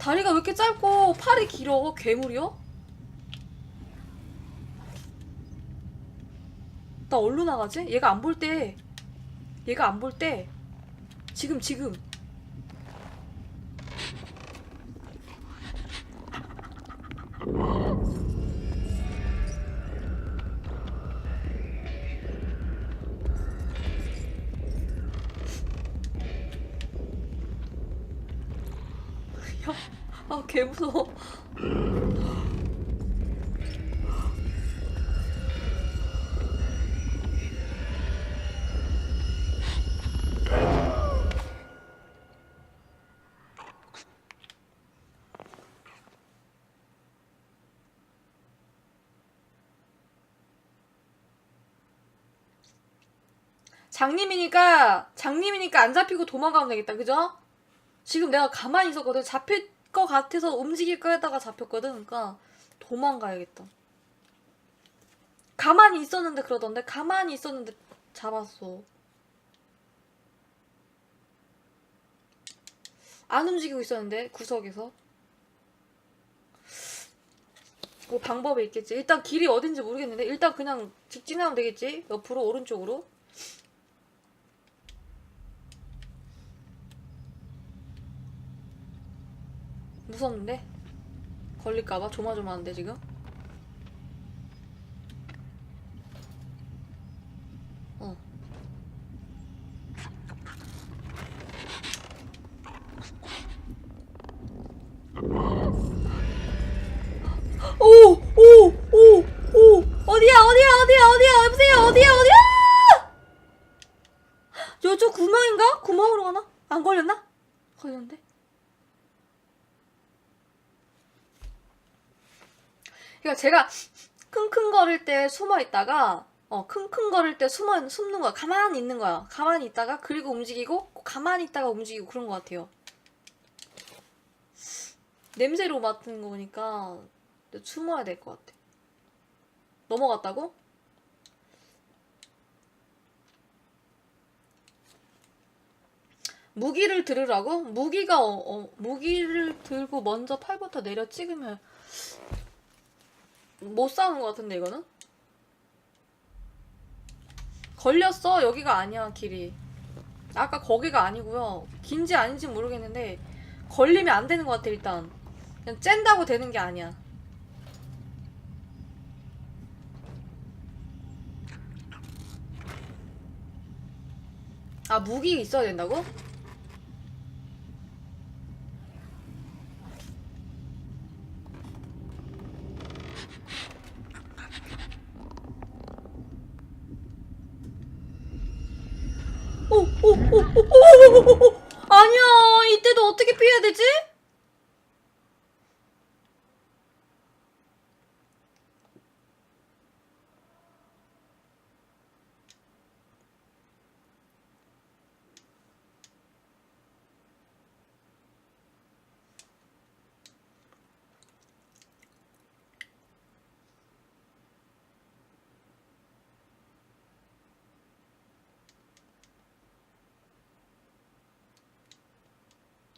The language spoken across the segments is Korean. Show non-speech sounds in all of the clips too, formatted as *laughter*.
다리가 왜 이렇게 짧고 팔이 길어? 괴물이요? 나 어디로 나가지? 얘가 안 볼 때. 얘가 안 볼 때. 지금 지금. 개 무서워. 장님이니까 장님이니까 안 잡히고 도망가면 되겠다 그죠? 지금 내가 가만히 있었거든 잡힐 것 같아서 움직일 거에다가 잡혔거든. 그러니까 도망가야겠다. 가만히 있었는데 그러던데? 가만히 있었는데 잡았어. 안 움직이고 있었는데 구석에서. 뭐 방법이 있겠지. 일단 길이 어딘지 모르겠는데 일단 그냥 직진하면 되겠지? 옆으로 오른쪽으로 무섭는데? 걸릴까봐 조마조마한데 지금? 안 걸렸나? 걸렸는데? 그러니까 제가 킁킁거릴 때 숨어 있다가 어 킁킁거릴 때 숨어 숨는 거야. 가만히 있는 거야. 가만히 있다가 그리고 움직이고 가만히 있다가 움직이고 그런 것 같아요. 냄새로 맡는 거 보니까 숨어야 될 것 같아. 넘어갔다고? 무기를 들으라고? 무기가 어, 어, 무기를 들고 먼저 팔부터 내려 찍으면 못 싸우는 것 같은데 이거는? 걸렸어. 여기가 아니야 길이. 아까 거기가 아니고요. 긴지 아닌지 모르겠는데 걸리면 안 되는 것 같아 일단. 그냥 쨘다고 되는 게 아니야. 아 무기 있어야 된다고? 오, 오, 오, 오, 오, 오, 오, 아니야, 이때도 어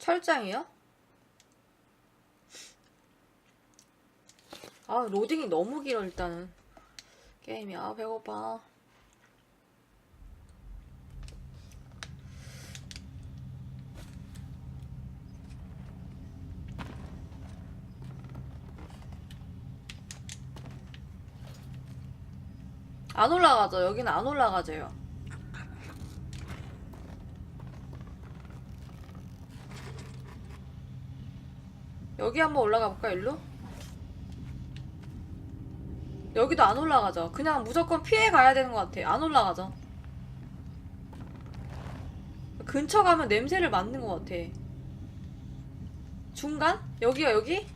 철장이요? 아, 로딩이 너무 길어, 일단은. 게임이, 아, 배고파. 안 올라가죠. 여기는 안 올라가져요. 여기 한번 올라가 볼까 일로? 여기도 안 올라가죠. 그냥 무조건 피해 가야 되는 것 같아. 안 올라가죠. 근처 가면 냄새를 맡는 것 같아. 중간? 여기가 여기?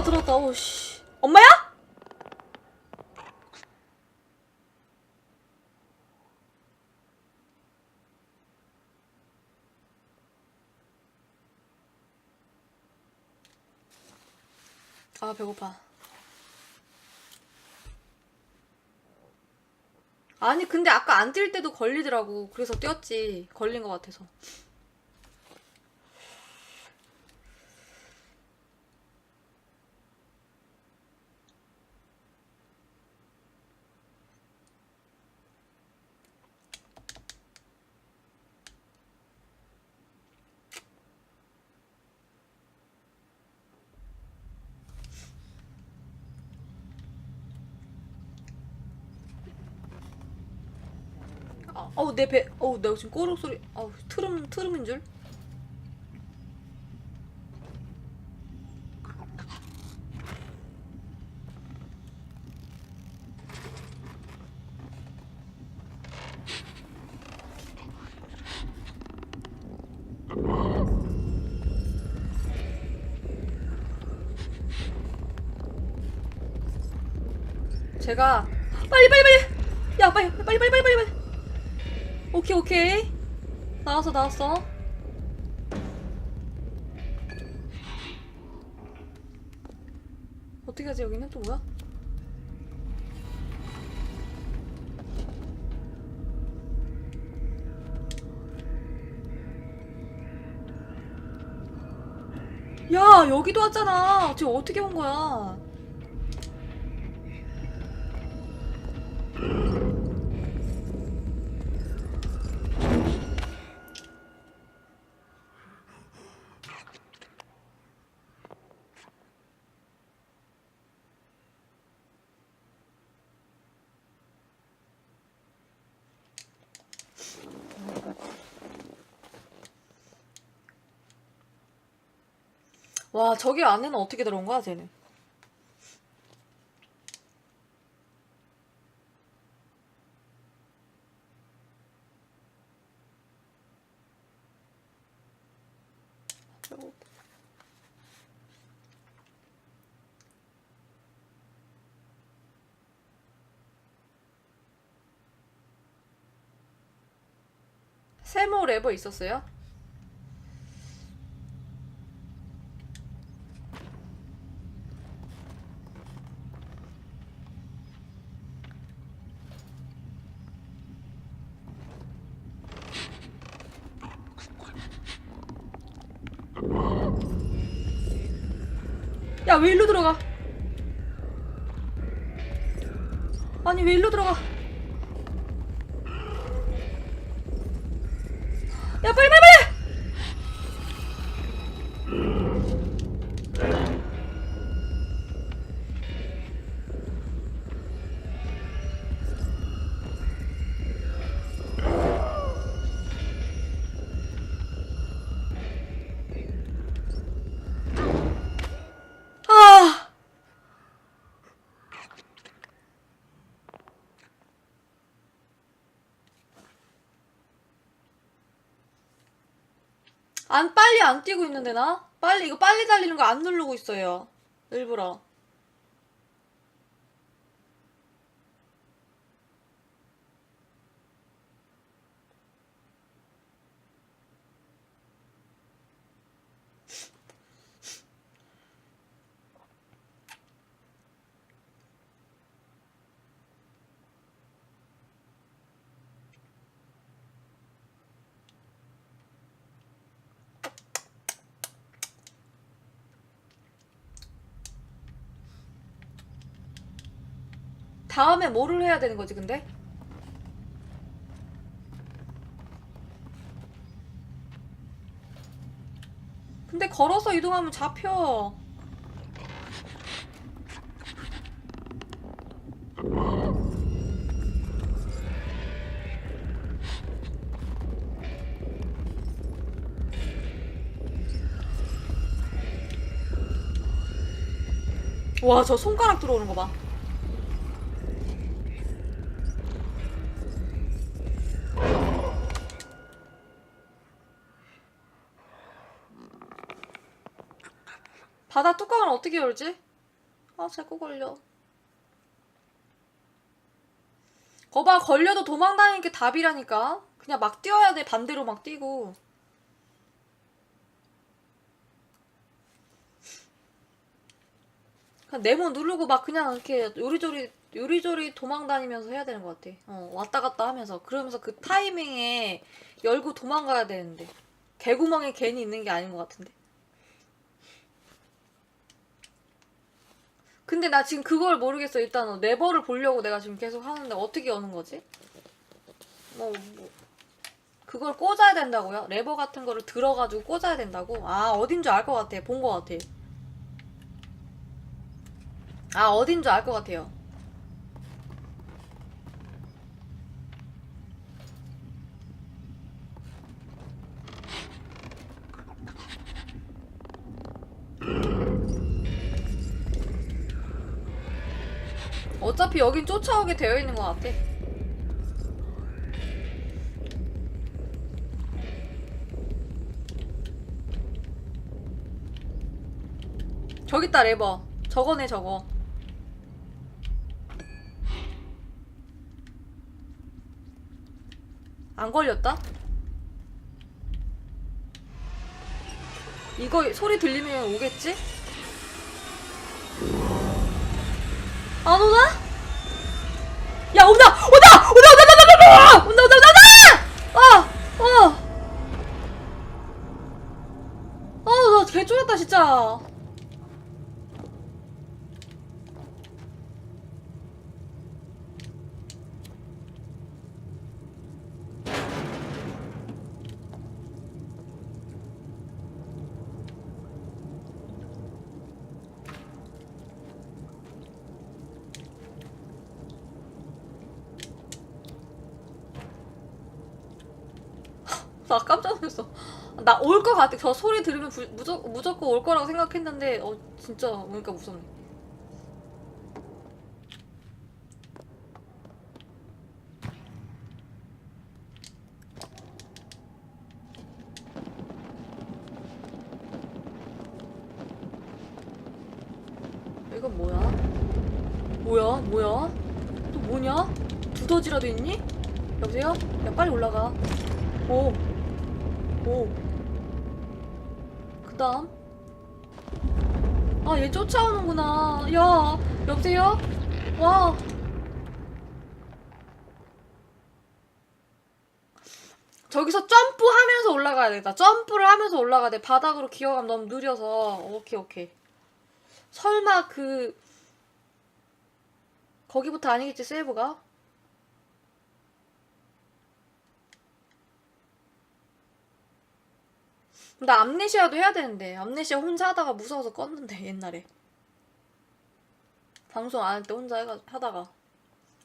들어왔다 들어왔다 오씨. 엄마야? 아 배고파. 아니 근데 아까 안 뛸 때도 걸리더라고. 그래서 뛰었지. 걸린 것 같아서. 어우 내 배, 어우 내가 지금 꼬르륵 소리, 어우 트름 트름인 줄. 제가 빨리 빨리 빨리 야 빨리 빨리 빨리 빨리 빨리 오케이 오케이. 나왔어 나왔어. 어떻게 하지 여기는? 또 뭐야? 야 여기도 왔잖아. 지금 어떻게 온 거야 와 저기 안에는 어떻게 들어온 거야 쟤는. 세모 레버 있었어요? 들어가? 아니, 왜 일로 들어가? 안 빨리 안 뛰고 있는데 나? 빨리 이거 빨리 달리는 거 안 누르고 있어요. 일부러. 다음에 뭐를 해야 되는 거지, 근데? 근데 걸어서 이동하면 잡혀. 와, 저 손가락 들어오는 거 봐. 바다 뚜껑을 어떻게 열지? 아, 자꾸 걸려. 거봐, 걸려도 도망다니는 게 답이라니까. 그냥 막 뛰어야 돼, 반대로 막 뛰고. 그냥 네모 누르고 막 그냥 이렇게 요리조리 요리조리 도망 다니면서 해야 되는 것 같아. 어, 왔다 갔다 하면서 그러면서 그 타이밍에 열고 도망가야 되는데 개구멍에 괜히 있는 게 아닌 것 같은데. 근데 나 지금 그걸 모르겠어. 일단 레버를 보려고 내가 지금 계속 하는데 어떻게 여는 거지? 뭐, 뭐 그걸 꽂아야 된다고요? 레버 같은 거를 들어가지고 꽂아야 된다고? 아 어딘 줄 알 것 같아. 본 것 같아. 아 어딘 줄 알 것 같아요. 어차피 여긴 쫓아오게 되어 있는 것 같아. 저기 있다 레버. 저거네 저거. 안 걸렸다? 이거 소리 들리면 오겠지? 안 오나? 야 온다! 온다! 온다! 온다! 온다! 온다! 온다! 온다! 온다! 온다! 아! 어! 아, 나 개쫄았다 진짜. 나 깜짝 놀랐어. 나 올 것 같아. 저 소리 들으면 부, 무조, 무조건 올 거라고 생각했는데, 어, 진짜 오니까 무섭네. 이건 뭐야? 뭐야? 뭐야? 또 뭐냐? 두더지라도 있니? 여보세요? 야, 빨리 올라가. 오. 오. 그 다음. 아, 얘 쫓아오는구나. 야, 여보세요? 와. 저기서 점프하면서 올라가야 되겠다. 점프를 하면서 올라가야 돼. 바닥으로 기어가면 너무 느려서. 오케이, 오케이. 설마 그, 거기부터 아니겠지, 세이브가? 나 암네시아도 해야 되는데 암네시아 혼자 하다가 무서워서 껐는데 *laughs* 옛날에. 방송 안 할 때 혼자 해가, 하다가.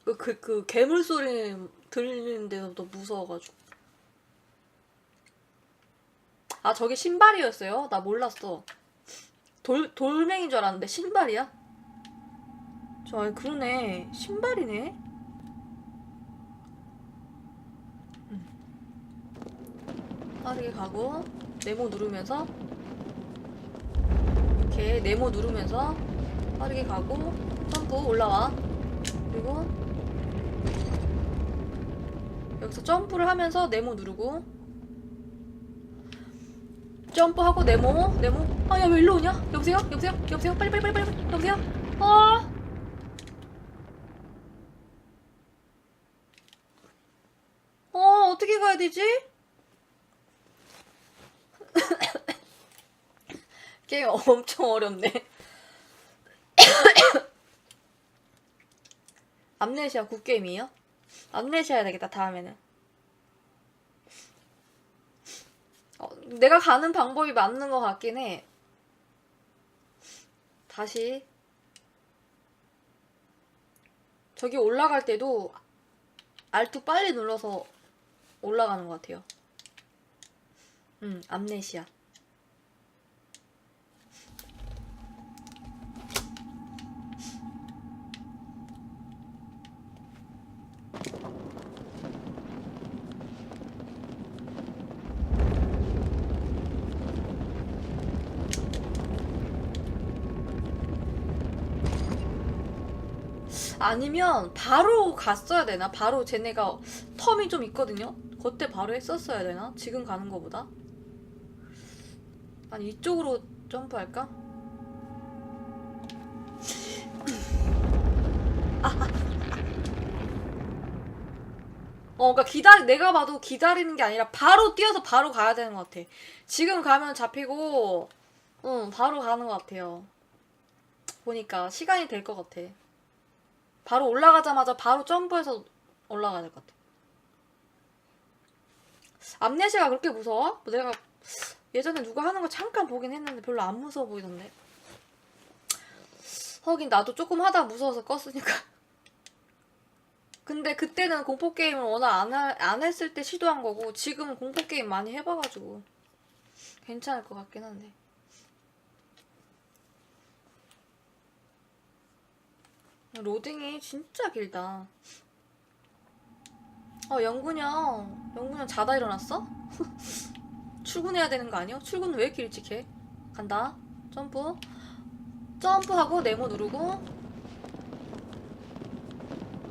그, 그, 그 괴물 소리 들리는 데서부터 무서워가지고. 아 저게 신발이었어요? 나 몰랐어. 돌, 돌멩이인 줄 알았는데 신발이야? 저 그러네. 신발이네? 음. 빠르게 가고 네모 누르면서 이렇게 네모 누르면서 빠르게 가고 점프 올라와. 그리고 여기서 점프를 하면서 네모 누르고. 점프하고 네모 네모. 아 야 왜 일로 오냐? 여보세요? 여보세요? 여보세요? 빨리 빨리 빨리 빨리. 여보세요? 아 어, 어떻게 가야 되지? 게임 엄청 어렵네. *coughs* 암네시아 굿게임이에요? 암네시아 해야 되겠다, 다음에는. 어, 내가 가는 방법이 맞는 것 같긴 해. 다시. 저기 올라갈 때도 알투 빨리 눌러서 올라가는 것 같아요. 음, 암네시아. 아니면 바로 갔어야 되나? 바로 쟤네가 텀이 좀 있거든요? 그때 바로 했었어야 되나? 지금 가는 거보다? 아니 이쪽으로 점프할까? 어, 그러니까 기다리 내가 봐도 기다리는 게 아니라 바로 뛰어서 바로 가야 되는 것 같아. 지금 가면 잡히고, 응, 바로 가는 것 같아요. 보니까 시간이 될 것 같아. 바로 올라가자마자 바로 점프해서 올라가야 될 것 같아. 암네시가 그렇게 무서워? 뭐 내가 예전에 누가 하는 거 잠깐 보긴 했는데 별로 안 무서워 보이던데. 하긴 나도 조금 하다 무서워서 껐으니까. 근데 그때는 공포 게임을 워낙 안, 하- 안 했을 때 시도한 거고 지금은 공포 게임 많이 해봐가지고 괜찮을 것 같긴 한데. 로딩이 진짜 길다. 어, 영군형. 영군형 자다 일어났어? *laughs* 출근해야 되는 거 아니야? 출근 왜 이렇게 일찍 해? 간다. 점프. 점프하고 네모 누르고.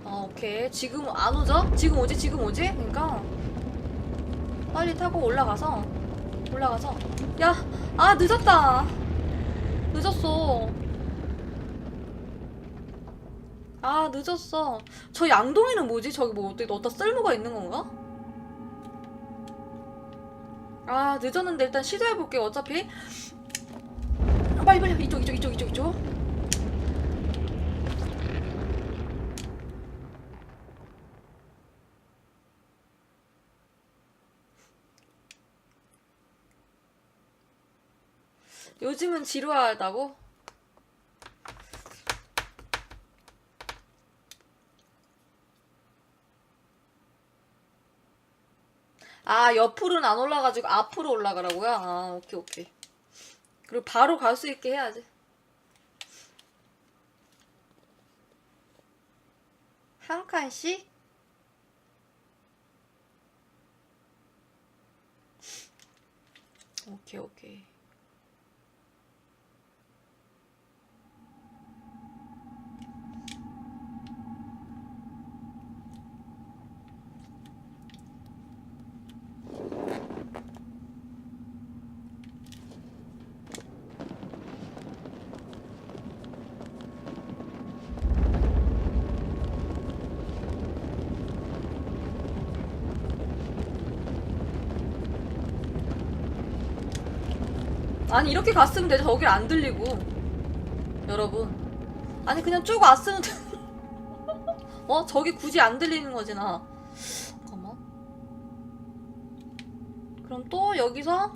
어, 오케이. 지금 안 오죠? 지금 오지? 지금 오지? 그러니까 빨리 타고 올라가서 올라가서 야, 아 늦었다. 늦었어. 아 늦었어. 저 양동이는 뭐지? 저기 뭐 어디 어디다 쓸모가 있는 건가? 아 늦었는데 일단 시도해 볼게요. 어차피 아, 빨리 빨리 이쪽 이쪽 이쪽 이쪽 이쪽. 요즘은 지루하다고? 아, 옆으로는 안 올라가지고 앞으로 올라가라고요? 아, 오케이, 오케이. 그리고 바로 갈 수 있게 해야지. 한 칸씩? 오케이, 오케이. 아니 이렇게 갔으면 되죠 저길 안 들리고. 여러분. 아니 그냥 쭉 왔으면 돼. *laughs* 어? 저기 굳이 안 들리는 거지 나. 잠깐만. 그럼 또 여기서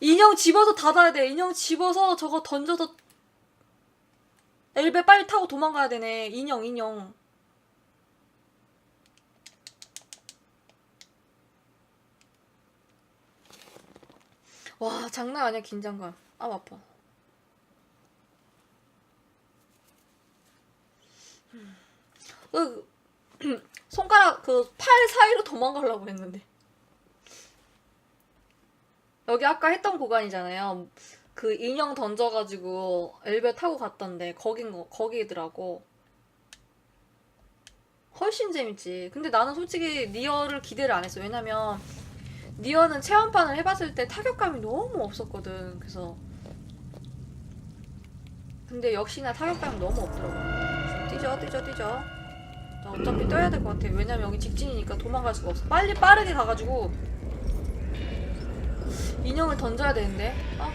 인형 집어서 닫아야 돼. 인형 집어서 저거 던져서 엘베 빨리 타고 도망가야 되네. 인형, 인형. 와, 장난 아니야, 긴장감. 아, 아파. 그, *clears throat* 손가락, 그, 팔 사이로 도망가려고 했는데. 여기 아까 했던 구간이잖아요. 그 인형 던져가지고 엘베 타고 갔던데, 거긴 거, 거기더라고. 훨씬 재밌지. 근데 나는 솔직히 니어를 기대를 안 했어. 왜냐면, 니어는 체험판을 해봤을 때 타격감이 너무 없었거든. 그래서. 근데 역시나 타격감이 너무 없더라고. 뛰죠, 뛰죠, 뛰죠. 나 어차피 떠야 될 것 같아. 왜냐면 여기 직진이니까 도망갈 수가 없어. 빨리 빠르게 가가지고 인형을 던져야 되는데. 아.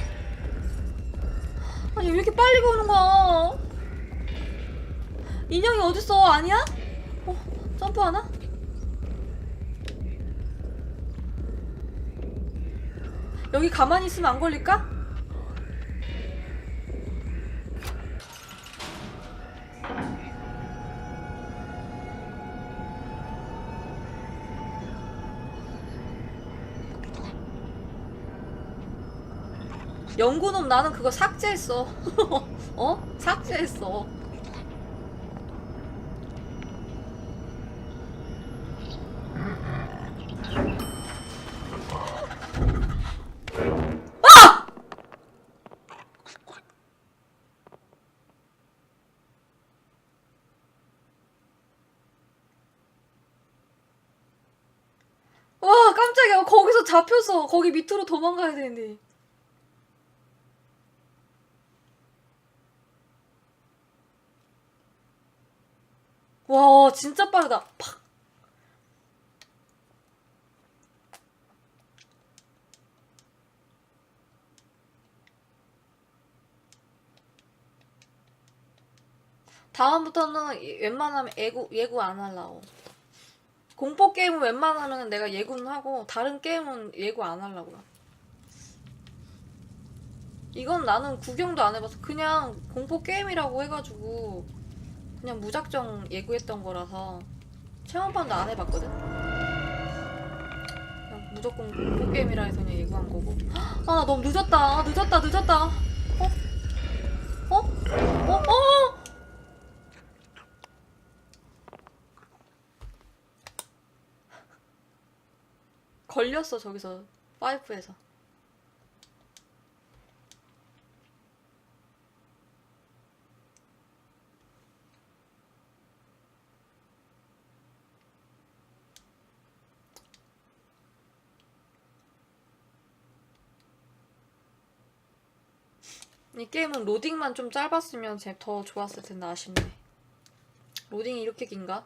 아니, 왜 이렇게 빨리 보는 거야? 인형이 어딨어? 아니야? 어, 점프하나? 여기 가만히 있으면 안 걸릴까? 연구놈 나는 그거 삭제했어. *laughs* 어? 삭제했어. 와 깜짝이야 거기서 잡혔어 거기 밑으로 도망가야 되는데 와 진짜 빠르다. 팍. 다음부터는 웬만하면 예고 예고 안 하려고. 공포 게임은 웬만하면 내가 예고는 하고 다른 게임은 예고 안 하려고요. 이건 나는 구경도 안 해봐서 그냥 공포 게임이라고 해가지고 그냥 무작정 예고했던 거라서 체험판도 안 해봤거든. 그냥 무조건 공포 게임이라 해서 그냥 예고한 거고. 아 나 너무 늦었다. 아, 늦었다 늦었다. 어? 어? 어? 어? 걸렸어 저기서 파이프에서 이 게임은 로딩만 좀 짧았으면 제더 좋았을 텐데 아쉽네 로딩이 이렇게 긴가?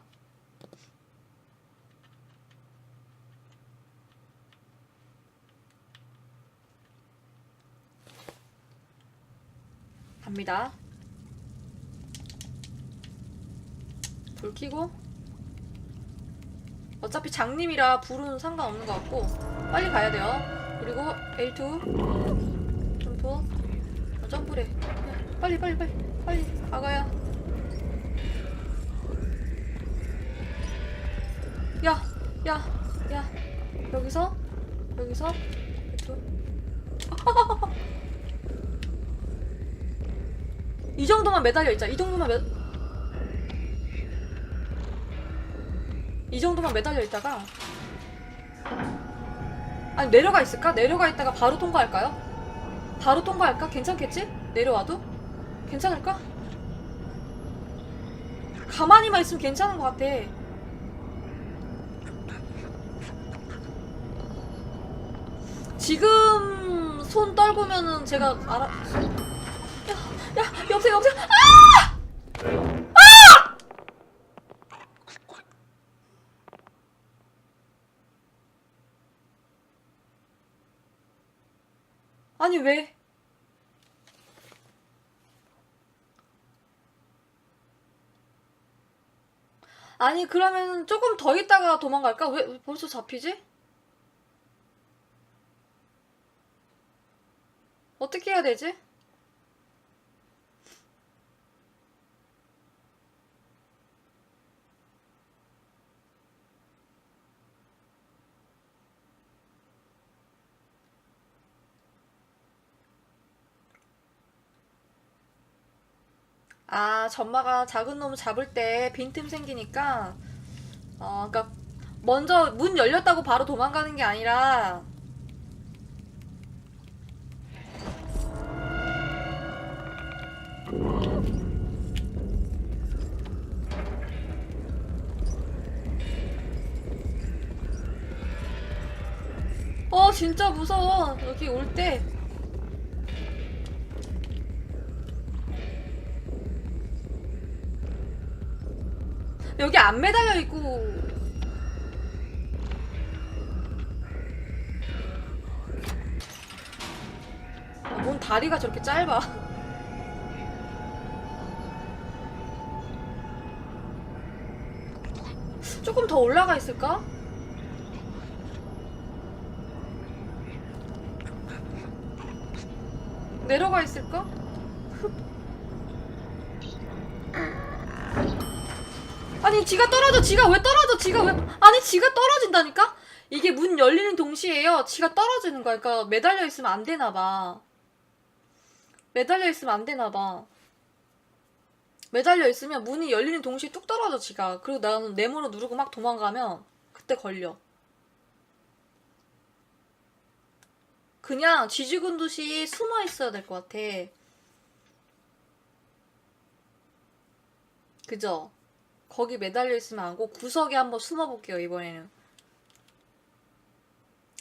갑니다. 불 켜고 어차피 장님이라 불은 상관없는 것 같고 빨리 가야 돼요. 그리고 L2 점프 어, 점프래. 빨리 빨리 빨리 빨리 가가야. 야, 야, 야. 여기서 여기서 L2 *laughs* 이 정도만 매달려 있자. 이 정도만 매. 이 정도만 매달려 있다가 아니 내려가 있을까? 내려가 있다가 바로 통과할까요? 바로 통과할까? 괜찮겠지? 내려와도 괜찮을까? 가만히만 있으면 괜찮은 것 같아. 지금 손 떨구면은 제가 알아. 야, 여보세요, 여보세요. 아! 아! 아니 왜? 아니 그러면 조금 더 있다가 도망갈까? 왜, 왜 벌써 잡히지? 어떻게 해야 되지? 아, 전마가 작은 놈 잡을 때 빈틈 생기니까, 어, 그니까, 먼저 문 열렸다고 바로 도망가는 게 아니라, 어, 진짜 무서워. 여기 올 때. 여기 안 매달려 있고 아, 뭔 다리가 저렇게 짧아 *laughs* 조금 더 올라가 있을까? 내려가 있을까? *laughs* 아니 지가 떨어져 지가 왜 떨어져 지가 왜 아니 지가 떨어진다니까? 이게 문 열리는 동시에요. 지가 떨어지는 거야. 그러니까 매달려 있으면 안 되나 봐. 매달려 있으면 안 되나 봐. 매달려 있으면 문이 열리는 동시에 뚝 떨어져 지가. 그리고 나는 네모로 누르고 막 도망가면 그때 걸려. 그냥 쥐죽은 듯이 숨어 있어야 될 것 같아. 그죠? 거기 매달려 있으면 안 하고 구석에 한번 숨어 볼게요 이번에는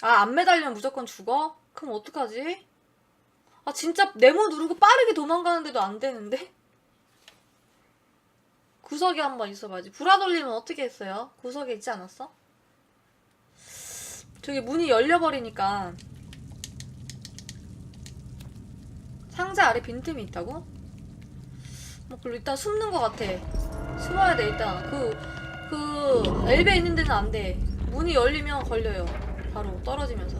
아 안 매달리면 무조건 죽어? 그럼 어떡하지? 아 진짜 네모 누르고 빠르게 도망가는데도 안 되는데? 구석에 한번 있어봐야지 불화 돌리면 어떻게 했어요? 구석에 있지 않았어? 저기 문이 열려버리니까 상자 아래 빈틈이 있다고? 뭐 그럼 일단 숨는 것 같아 숨어야 돼 일단. 그, 그 엘베 있는 데는 안돼. 문이 열리면 걸려요. 바로 떨어지면서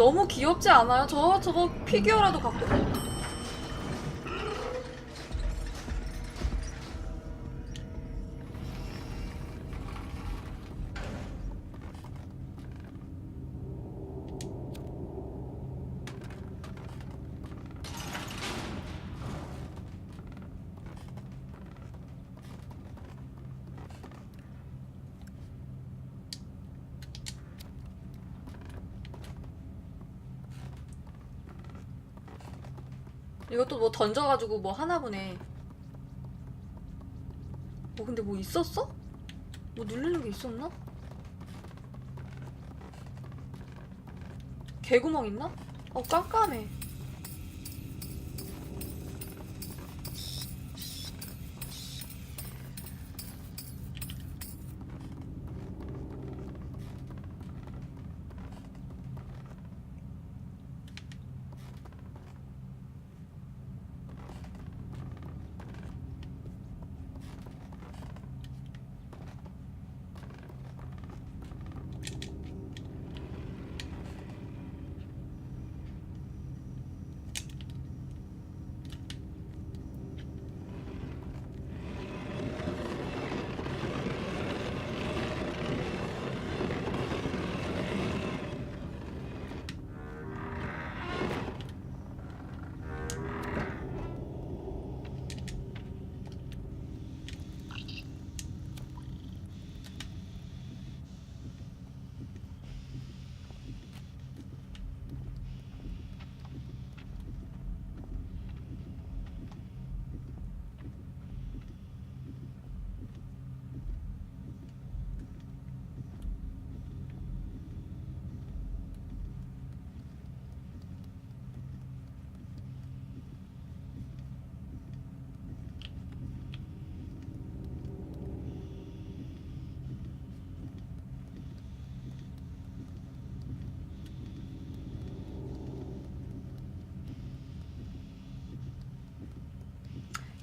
너무 귀엽지 않아요? 저 저거 피규어라도 갖고 이것도 뭐 던져가지고 뭐 하나 보네. 뭐 근데 뭐 있었어? 뭐 누르는 게 있었나? 개구멍 있나? 어 깜깜해.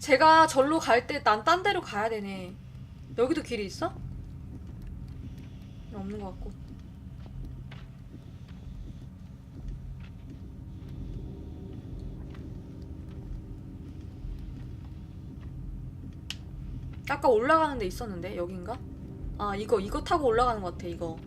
제가 절로 갈 때 난 딴 데로 가야 되네. 여기도 길이 있어? 없는 것 같고. 아까 올라가는 데 있었는데 여긴가? 아 이거 이거 타고 올라가는 것 같아 이거